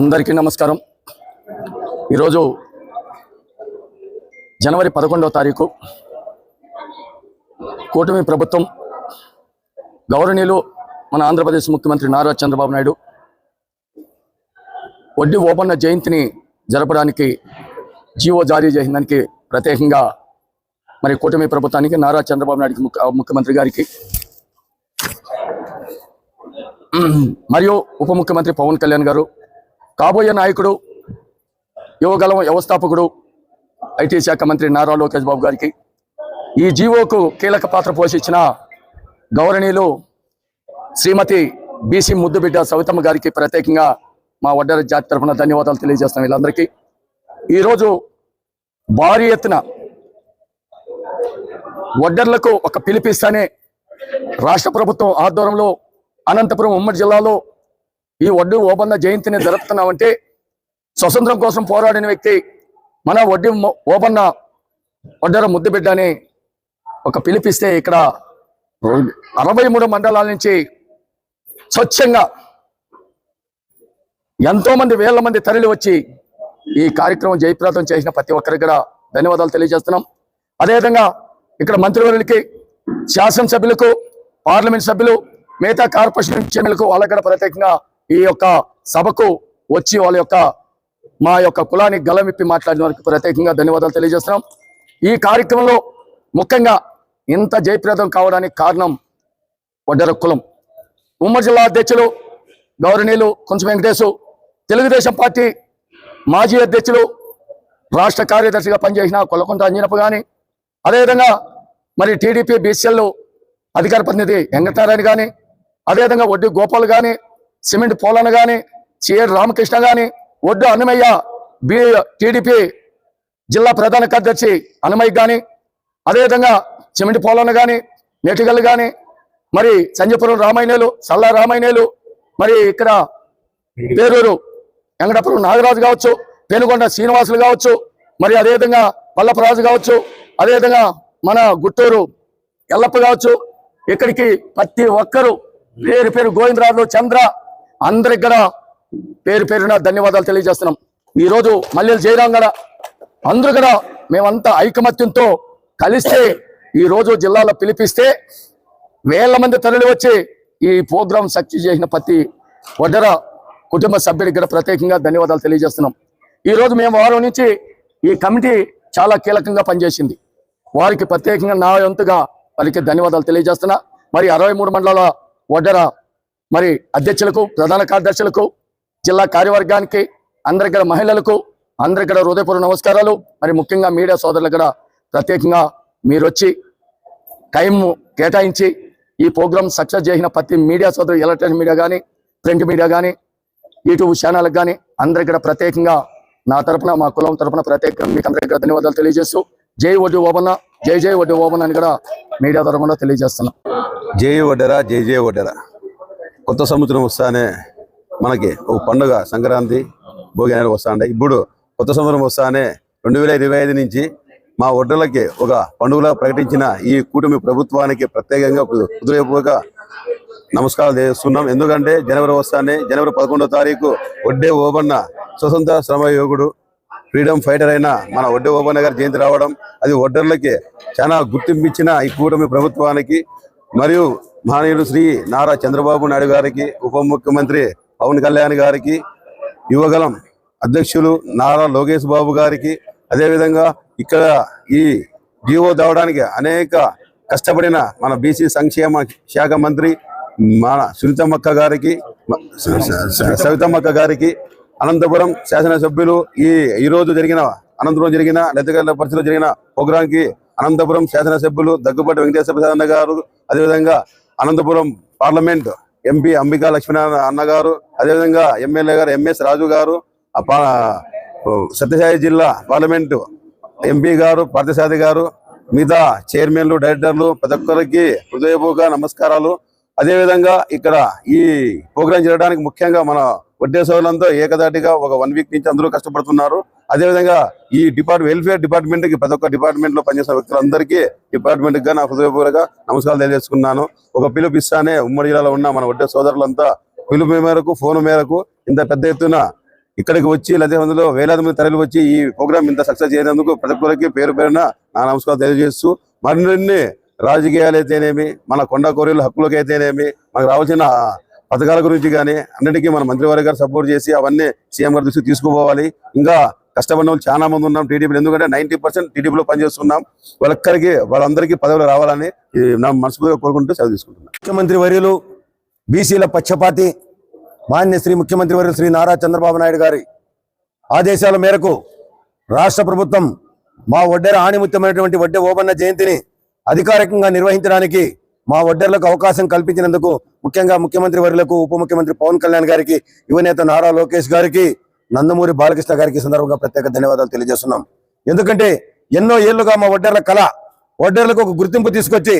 అందరికీ నమస్కారం. ఈరోజు జనవరి పదకొండవ తారీఖు కూటమి ప్రభుత్వం గౌరవనీయులు మన ఆంధ్రప్రదేశ్ ముఖ్యమంత్రి నారా చంద్రబాబు నాయుడు వడ్డీ ఓపన్న జయంతిని జరపడానికి జీవో జారీ చేసిన దానికి ప్రత్యేకంగా మరి కూటమి ప్రభుత్వానికి నారా చంద్రబాబు నాయుడు ముఖ్యమంత్రి గారికి మరియు ఉప ముఖ్యమంత్రి పవన్ కళ్యాణ్ గారు కాబోయే నాయకుడు యువగలం వ్యవస్థాపకుడు ఐటీ శాఖ మంత్రి నారా లోకేష్ బాబు గారికి ఈ జీవోకు కీలక పాత్ర పోషించిన గౌరవనీయులు శ్రీమతి బీసీ ముద్దుబిడ్డ సవితమ్మ గారికి ప్రత్యేకంగా మా వడ్డర జాతి తరఫున ధన్యవాదాలు తెలియజేస్తాం వీళ్ళందరికీ. ఈరోజు భారీ ఎత్తున వడ్డర్లకు ఒక పిలిపిస్తానే రాష్ట్ర ప్రభుత్వం ఆధ్వర్యంలో అనంతపురం ఉమ్మడి జిల్లాలో ఈ వడ్డీ ఓపన్న జయంతిని జరుపుతున్నామంటే స్వతంత్రం కోసం పోరాడిన వ్యక్తి మన వడ్డీ ఓబన్న ఓపన్న వడ్డర ముద్దుబిడ్డ అని ఒక పిలిపిస్తే ఇక్కడ అరవై మూడు మండలాల నుంచి స్వచ్ఛంగా ఎంతో మంది వేల మంది తరలి వచ్చి ఈ కార్యక్రమం జయప్రదం చేసిన ప్రతి ఒక్కరికి కూడా ధన్యవాదాలు తెలియజేస్తున్నాం. అదేవిధంగా ఇక్కడ మంత్రివర్యులకి శాసనసభ్యులకు పార్లమెంట్ సభ్యులు మిగతా కార్పొరేషన్ చైర్మన్లకు వాళ్ళకి కూడా ప్రత్యేకంగా ఈ యొక్క సభకు వచ్చి వాళ్ళ యొక్క మా యొక్క కులానికి గలమిప్పి మాట్లాడిన వారికి ప్రత్యేకంగా ధన్యవాదాలు తెలియజేస్తున్నాం. ఈ కార్యక్రమంలో ముఖ్యంగా ఇంత జయప్రదం కావడానికి కారణం వడ్డర కులం. ఉమ్మడి జిల్లా అధ్యక్షులు గౌరవనీయులు కొంచెం వెంకటేశు తెలుగుదేశం పార్టీ మాజీ అధ్యక్షులు రాష్ట్ర కార్యదర్శిగా పనిచేసిన కొలకొంట అంజనప్ప కానీ అదేవిధంగా మరి టీడీపీ బీసీఎల్ అధికార ప్రతినిధి వెంకటారాయణ కానీ అదేవిధంగా వడ్డీ గోపాల్ కానీ సిమెంట్ పోలన్న కానీ సిఎడ్ రామకృష్ణ కానీ ఒడ్డు అన్నమయ్య బి టీడీపీ జిల్లా ప్రధాన కార్యదర్శి అన్నమయ్య కానీ అదేవిధంగా సిమెంట్ పోలన్న కానీ నెటిగల్లు కానీ మరి సంజయపురం రామాయణలు సల్లా రామాయణలు మరి ఇక్కడ పేరూరు వెంకటపురం నాగరాజు కావచ్చు పెనుగొండ శ్రీనివాసులు కావచ్చు మరి అదేవిధంగా పల్లపరాజు కావచ్చు అదేవిధంగా మన గుట్టూరు ఎల్లప్ప కావచ్చు ఇక్కడికి ప్రతి ఒక్కరు పేరు పేరు గోవిందరాజు చంద్ర అందరికి కూడా పేరు పేరున ధన్యవాదాలు తెలియజేస్తున్నాం. ఈరోజు మల్లెలు జయరాం కూడా అందరూ కూడా మేమంతా ఐకమత్యంతో కలిస్తే ఈ రోజు జిల్లాలో పిలిపిస్తే వేల మంది తరలి వచ్చి ఈ ప్రోగ్రాం సక్సెస్ చేసిన ప్రతి వడ్డర కుటుంబ సభ్యుడికి కూడా ప్రత్యేకంగా ధన్యవాదాలు తెలియజేస్తున్నాం. ఈ రోజు మేము వారం నుంచి ఈ కమిటీ చాలా కీలకంగా పనిచేసింది. వారికి ప్రత్యేకంగా నా వంతుగా వారికి ధన్యవాదాలు తెలియజేస్తున్నా. మరి అరవై మూడు మండలాల వడ్డర మరి అధ్యక్షులకు ప్రధాన కార్యదర్శులకు జిల్లా కార్యవర్గానికి అందరి కూడా మహిళలకు అందరి కూడా హృదయపూర్వ నమస్కారాలు. మరి ముఖ్యంగా మీడియా సోదరులకు కూడా ప్రత్యేకంగా మీరు వచ్చి టైం కేటాయించి ఈ ప్రోగ్రాం సక్సెస్ చేసిన ప్రతి మీడియా సోదరు ఎలక్ట్రానిక్ మీడియా కానీ ప్రింట్ మీడియా కానీ యూట్యూబ్ ఛానళ్ళకి కానీ అందరి కూడా ప్రత్యేకంగా నా తరపున మా కులం తరపున ప్రత్యేకంగా మీకు అందరికీ ధన్యవాదాలు తెలియజేస్తూ జై ఒడ్డు ఓబన్న జై జై ఒడ్డు ఓబన్న అని కూడా మీడియా తరపున తెలియజేస్తున్నాం. జై ఒడ్డరా జై జై ఒడ్డరా కొత్త సంవత్సరం వస్తానే మనకి ఒక పండుగ సంక్రాంతి భోగి అనేది వస్తా ఇప్పుడు కొత్త సంవత్సరం వస్తానే రెండు వేల ఇరవై ఐదు నుంచి మా ఒడ్డలకి ఒక పండుగలా ప్రకటించిన ఈ కూటమి ప్రభుత్వానికి ప్రత్యేకంగా హృదయపూర్వక నమస్కారాలు చేస్తున్నాం ఎందుకంటే జనవరి వస్తానే జనవరి పదకొండో తారీఖు వడ్డే ఓబన్న స్వతంత్ర శ్రమ యోగుడు ఫ్రీడమ్ ఫైటర్ అయిన మన వడ్డే ఓబన్న గారి జయంతి రావడం అది ఒడ్డర్లకి చాలా గుర్తింపు ఇచ్చిన ఈ కూటమి ప్రభుత్వానికి మరియు మహనీయులు శ్రీ నారా చంద్రబాబు నాయుడు గారికి ఉప ముఖ్యమంత్రి పవన్ కళ్యాణ్ గారికి యువగలం అధ్యక్షులు నారా లోకేష్ బాబు గారికి అదేవిధంగా ఇక్కడ ఈ జీవో తేవడానికి అనేక కష్టపడిన మన బీసీ సంక్షేమ శాఖ మంత్రి మన సునీతమ్మక్క గారికి సవితమ్మక్క గారికి అనంతపురం శాసనసభ్యులు ఈ ఈ రోజు జరిగిన అనంతపురం జరిగిన లెత్తగల్ల పరిస్థితిలో జరిగిన ప్రోగ్రాంకి అనంతపురం శాసనసభ్యులు దగ్గుబాటి వెంకటేశ్వర ప్రసాద్ అన్న గారు అదేవిధంగా అనంతపురం పార్లమెంట్ ఎంపీ అంబికా లక్ష్మీనారాయణ అన్న గారు అదేవిధంగా ఎమ్మెల్యే గారు ఎంఎస్ రాజు గారు ఆ సత్యసాయి జిల్లా పార్లమెంటు ఎంపీ గారు పార్థసాది గారు మిగతా చైర్మన్లు డైరెక్టర్లు ప్రతి ఒక్కరికి హృదయపూర్వక నమస్కారాలు. అదేవిధంగా ఇక్కడ ఈ ప్రోగ్రాం చేయడానికి ముఖ్యంగా మన వడ్డే సోదరులంతా ఏకదాటిగా ఒక వన్ వీక్ నుంచి అందరూ కష్టపడుతున్నారు. అదేవిధంగా ఈ డిపార్ట్ వెల్ఫేర్ డిపార్ట్మెంట్కి ప్రతి ఒక్క డిపార్ట్మెంట్లో పనిచేసిన వ్యక్తులందరికీ డిపార్ట్మెంట్గా నా హృదయపూర్వక నమస్కారాలు తెలియజేసుకున్నాను. ఒక పిలుపు ఇస్తానే ఉమ్మడి జిల్లాలో ఉన్న మన వడ్డే సోదరులంతా పిలుపు మేరకు ఫోన్ మేరకు ఇంత పెద్ద ఎత్తున ఇక్కడికి వచ్చి లేదా అందులో వేలాది మంది తరలి వచ్చి ఈ ప్రోగ్రామ్ ఇంత సక్సెస్ చేసినందుకు ప్రతి ఒక్కరికి పేరు పేరున నా నమస్కారం తెలియజేస్తూ మరిన్ని రాజకీయాలు అయితేనేమి మన కొండ కోరిల హక్కులకు అయితేనేమి మనకు రావాల్సిన పథకాల గురించి కానీ అన్నిటికీ మన మంత్రివర్గ గారు సపోర్ట్ చేసి అవన్నీ సీఎం గారి దృష్టికి తీసుకుపోవాలి. ఇంకా కష్టపడిన వాళ్ళు చాలా మంది ఉన్నాం టీడీపీలో. ఎందుకంటే నైన్టీ పర్సెంట్ టీడీపీలో పనిచేస్తున్నాం. వాళ్ళక్కరికి వాళ్ళందరికీ పదవులు రావాలని నా మనస్ఫూర్తిగా కోరుకుంటూ సెలవు తీసుకుంటున్నాను. ముఖ్యమంత్రి వర్యులు బీసీల పక్షపాతి మాన్య శ్రీ ముఖ్యమంత్రి వర్యులు శ్రీ నారా చంద్రబాబు నాయుడు గారి ఆదేశాల మేరకు రాష్ట్ర ప్రభుత్వం మా ఒడ్డెర ఆణిముత్యమైనటువంటి వడ్డె ఓబన్న జయంతిని అధికారికంగా నిర్వహించడానికి మా వడ్డర్లకు అవకాశం కల్పించినందుకు ముఖ్యంగా ముఖ్యమంత్రి వర్యులకు ఉప ముఖ్యమంత్రి పవన్ కళ్యాణ్ గారికి యువనేత నారా లోకేష్ గారికి నందమూరి బాలకృష్ణ గారికి సందర్భంగా ప్రత్యేక ధన్యవాదాలు తెలియజేస్తున్నాం. ఎందుకంటే ఎన్నో ఏళ్ళుగా మా వడ్డర్ల కళ వడ్డర్లకు ఒక గుర్తింపు తీసుకొచ్చి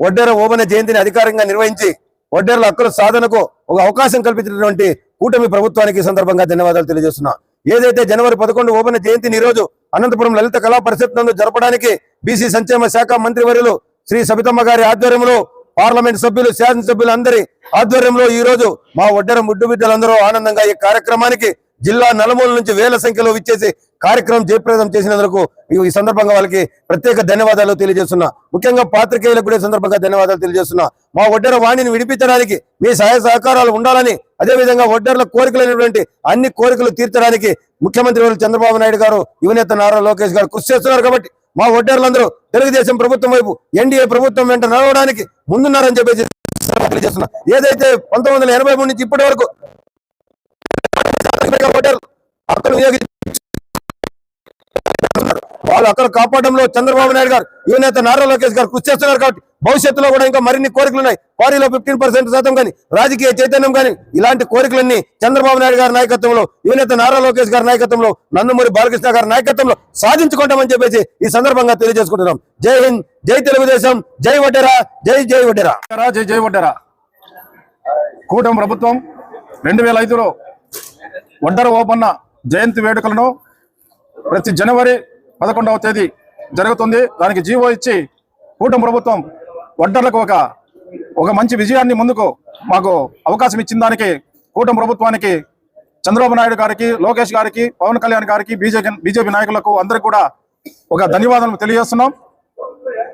ఒడ్డెర ఓబన జయంతిని అధికారికంగా నిర్వహించి వడ్డర్ల హక్కుల సాధనకు ఒక అవకాశం కల్పించినటువంటి కూటమి ప్రభుత్వానికి సందర్భంగా ధన్యవాదాలు తెలియజేస్తున్నాం. ఏదైతే జనవరి పదకొండు ఓపెన జయంతిని ఈరోజు రోజు అనంతపురం లలిత కళా పరిషత్ నందు జరపడానికి బీసీ సంక్షేమ శాఖ మంత్రివర్యులు శ్రీ సబితమ్మ గారి ఆధ్వర్యంలో పార్లమెంట్ సభ్యులు శాసనసభ్యులు అందరి ఆధ్వర్యంలో ఈ రోజు మా ఒడ్డరం ముడ్డు బిడ్డలందరూ ఆనందంగా ఈ కార్యక్రమానికి జిల్లా నలుమూల నుంచి వేల సంఖ్యలో విచ్చేసి కార్యక్రమం జయప్రదం చేసినందుకు ఈ- సందర్భంగా వాళ్ళకి ప్రత్యేక ధన్యవాదాలు తెలియజేస్తున్నా. ముఖ్యంగా పాత్రికేయులకు కూడా సందర్భంగా ధన్యవాదాలు తెలియజేస్తున్నా. మా ఒడ్డెర వాణిని విడిపించడానికి మీ సహాయ సహకారాలు ఉండాలని అదే విధంగా కోరికలు కోరికలైనటువంటి అన్ని కోరికలు తీర్చడానికి ముఖ్యమంత్రి వర్యులు చంద్రబాబు నాయుడు గారు యువనేత నారా లోకేష్ గారు కృషి చేస్తున్నారు కాబట్టి మా ఒడ్డెర్లందరూ తెలుగుదేశం ప్రభుత్వం వైపు ఎన్డీఏ ప్రభుత్వం వెంట నడవడానికి ముందున్నారని చెప్పేసి తెలియజేస్తున్నా. ఏదైతే పంతొమ్మిది వందల ఎనభై మూడు నుంచి ఇప్పటి వరకు ఓటర్లు హక్కులు అక్కడ వాళ్ళు అక్కడ కాపాడంలో చంద్రబాబు నాయుడు గారు యువనేత నారా లోకేష్ గారు కృషి చేస్తున్నారు కాబట్టి భవిష్యత్తులో కూడా ఇంకా మరిన్ని కోరికలు ఉన్నాయి. క్వారీలో ఫిఫ్టీన్ పర్సెంట్ శాతం కానీ రాజకీయ చైతన్యం కానీ ఇలాంటి కోరికలన్నీ చంద్రబాబు నాయుడు గారి నాయకత్వంలో యువనేత నారా లోకేష్ గారి నాయకత్వంలో నందమూరి బాలకృష్ణ గారి నాయకత్వంలో సాధించుకుంటామని చెప్పేసి ఈ సందర్భంగా తెలియజేసుకుంటున్నాం. జై హింద్ జై తెలుగుదేశం జై వడ్డెరా జై జై వడ్డేరా. వడ్డెరా, జై జై వడ్డెరా. కూటమి ప్రభుత్వం రెండు వేల ఐదులో వడ్డర ఓపెన్న జయంతి వేడుకలను ప్రతి జనవరి పదకొండవ తేదీ జరుగుతుంది. దానికి జీవో ఇచ్చి కూటమి ప్రభుత్వం వడ్డర్లకు ఒక ఒక మంచి విజయాన్ని ముందుకు మాకు అవకాశం ఇచ్చిన దానికి కూటమి ప్రభుత్వానికి చంద్రబాబు నాయుడు గారికి లోకేష్ గారికి పవన్ కళ్యాణ్ గారికి బీజేపీ బీజేపీ నాయకులకు అందరికి కూడా ఒక ధన్యవాదాలు తెలియజేస్తున్నాం.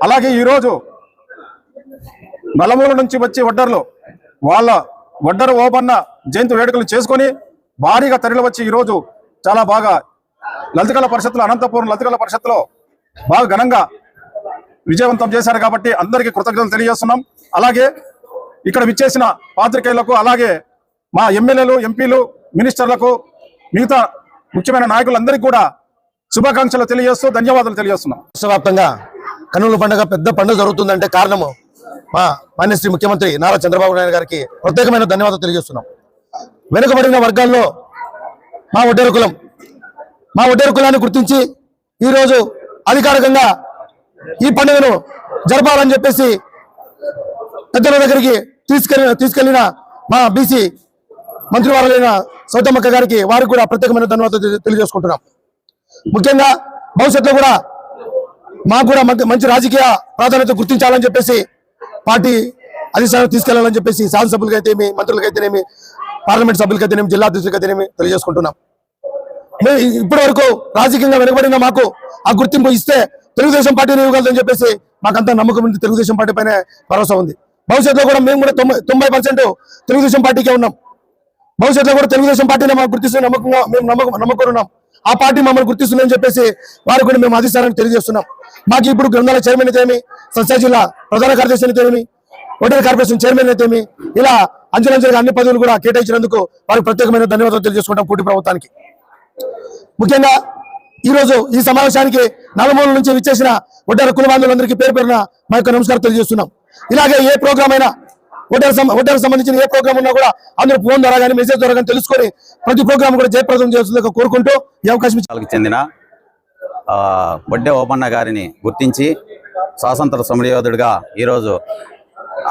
అలాగే ఈరోజు నలుమూల నుంచి వచ్చే వడ్డర్లు వాళ్ళ వడ్డర ఓపన్న జయంతి వేడుకలు చేసుకొని భారీగా తరలి వచ్చి ఈరోజు చాలా బాగా లలితకళ పరిషత్లో అనంతపురం లలితకళ పరిషత్లో బాగా ఘనంగా విజయవంతం చేశారు కాబట్టి అందరికీ కృతజ్ఞతలు తెలియజేస్తున్నాం. అలాగే ఇక్కడ విచ్చేసిన పాత్రికేయులకు అలాగే మా ఎమ్మెల్యేలు ఎంపీలు మినిస్టర్లకు మిగతా ముఖ్యమైన నాయకులందరికీ కూడా శుభాకాంక్షలు తెలియజేస్తూ ధన్యవాదాలు తెలియజేస్తున్నాం. విశ్వవ్యాప్తంగా కన్నుల పండుగ పెద్ద పండుగ జరుగుతుందంటే కారణము మా మాన్యశ్రీ ముఖ్యమంత్రి నారా చంద్రబాబు నాయుడు గారికి ప్రత్యేకమైన ధన్యవాదాలు తెలియజేస్తున్నాం. వెనుకబడిన వర్గాల్లో మా ఒడ్డేరు కులం. మా ఒడ్డేరు కులాన్ని గుర్తించి ఈరోజు అధికారికంగా ఈ పండుగను జరపాలని చెప్పేసి పెద్దల దగ్గరికి తీసుకెళ్ళిన తీసుకెళ్ళిన మా బీసీ మంత్రివారులైన సౌతమ్మక్క గారికి వారికి కూడా ప్రత్యేకమైన ధన్యవాదాలు తెలియజేసుకుంటున్నాం. ముఖ్యంగా భవిష్యత్తులో కూడా మాకు కూడా మంచి మంచి రాజకీయ ప్రాధాన్యత గుర్తించాలని చెప్పేసి పార్టీ అధిష్టానం తీసుకెళ్ళాలని చెప్పేసి శాసనసభ్యులకైతేమి మంత్రులకైతేనేమి పార్లమెంట్ సభ్యులకి అయితేనేమి జిల్లా అధ్యక్షులకి తెలియజేసుకుంటున్నాం. మేము ఇప్పటి వరకు రాజకీయంగా వెనుకబడిన మాకు ఆ గుర్తింపు ఇస్తే తెలుగుదేశం పార్టీని ఇవ్వగలదని చెప్పేసి మాకంతా నమ్మకం ఉంది. తెలుగుదేశం పార్టీ పైన భరోసా ఉంది. భవిష్యత్తులో కూడా మేము కూడా తొంభై పర్సెంట్ తెలుగుదేశం పార్టీకే ఉన్నాం. భవిష్యత్తులో కూడా తెలుగుదేశం పార్టీని మాకు గుర్తిస్తున్న నమ్మకంగా మేము నమ్మకం నమ్మకం ఉన్నాం. ఆ పార్టీ మమ్మల్ని గుర్తిస్తుందని చెప్పేసి వారు కూడా మేము అధిస్తారని తెలియజేస్తున్నాం. మాకు ఇప్పుడు గ్రంథాల చైర్మన్ అయితేమి సత్యా జిల్లా ప్రధాన కార్యదర్శి అయితేమి హోటల్ కార్పొరేషన్ చైర్మన్ అయితేమి ఇలా అంచెలంచెలుగా అన్ని పదవులు కూడా కేటాయించినందుకు వారికి ప్రత్యేకమైన ధన్యవాదాలు తెలియజేసుకుంటాం కూటి ప్రభుత్వానికి. ముఖ్యంగా ఈ రోజు ఈ సమావేశానికి నలుమూల నుంచి విచ్చేసిన ఒడ్డార కుల బాంధవులందరికీ పేరు పేరున మా యొక్క నమస్కారం తెలియజేస్తున్నాం. ఇలాగే ఏ ప్రోగ్రామ్ అయినా ఒడ్డార ఒడ్డారకు సంబంధించిన ఏ ప్రోగ్రామ్ ఉన్నా కూడా అందరూ ఫోన్ ద్వారా కానీ మెసేజ్ ద్వారా కానీ తెలుసుకొని ప్రతి ప్రోగ్రామ్ కూడా జయప్రదం చేస్తుందిగా కోరుకుంటూ ఈ అవకాశం చెందిన ఆ, ఓపన్న గారిని గుర్తించి స్వాతంత్ర సమరయోధుడిగా ఈరోజు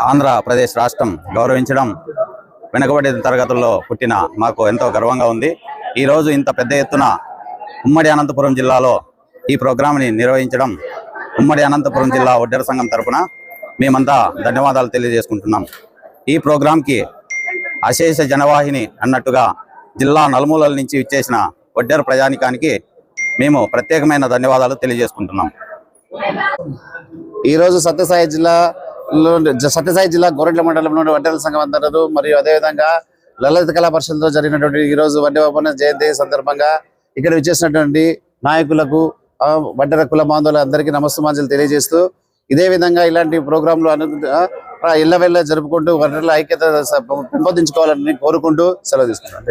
ఆంధ్రప్రదేశ్ రాష్ట్రం గౌరవించడం వెనుకబడిన తరగతుల్లో పుట్టిన మాకు ఎంతో గర్వంగా ఉంది. ఈరోజు ఇంత పెద్ద ఎత్తున ఉమ్మడి అనంతపురం జిల్లాలో ఈ ప్రోగ్రాంని నిర్వహించడం ఉమ్మడి అనంతపురం జిల్లా ఒడ్డెర సంఘం తరపున మేమంతా ధన్యవాదాలు తెలియజేసుకుంటున్నాం. ఈ ప్రోగ్రాంకి అశేష జనవాహిని అన్నట్టుగా జిల్లా నలుమూలల నుంచి ఇచ్చేసిన వడ్డేరు ప్రజానికానికి మేము ప్రత్యేకమైన ధన్యవాదాలు తెలియజేసుకుంటున్నాం. ఈరోజు సత్యసాయి జిల్లా సత్యసాయి జిల్లా గోరెంట్ల మండలంలోని వడ్డెల సంఘం అందరూ మరియు అదేవిధంగా లలిత కళా పరిషత్లో జరిగినటువంటి ఈ రోజు వడ్డె ఒప్పంద జయంతి సందర్భంగా ఇక్కడ విచ్చేసినటువంటి నాయకులకు ఆ, వడ్డెర కుల బాంధవులు అందరికీ నమస్తమాంజలు తెలియజేస్తూ ఇదే విధంగా ఇలాంటి ప్రోగ్రాంలు అను ఇళ్ళవెళ్ళ జరుపుకుంటూ వడ్డెర్ల ఐక్యత పెంపొందించుకోవాలని కోరుకుంటూ సెలవు తీసుకున్నాను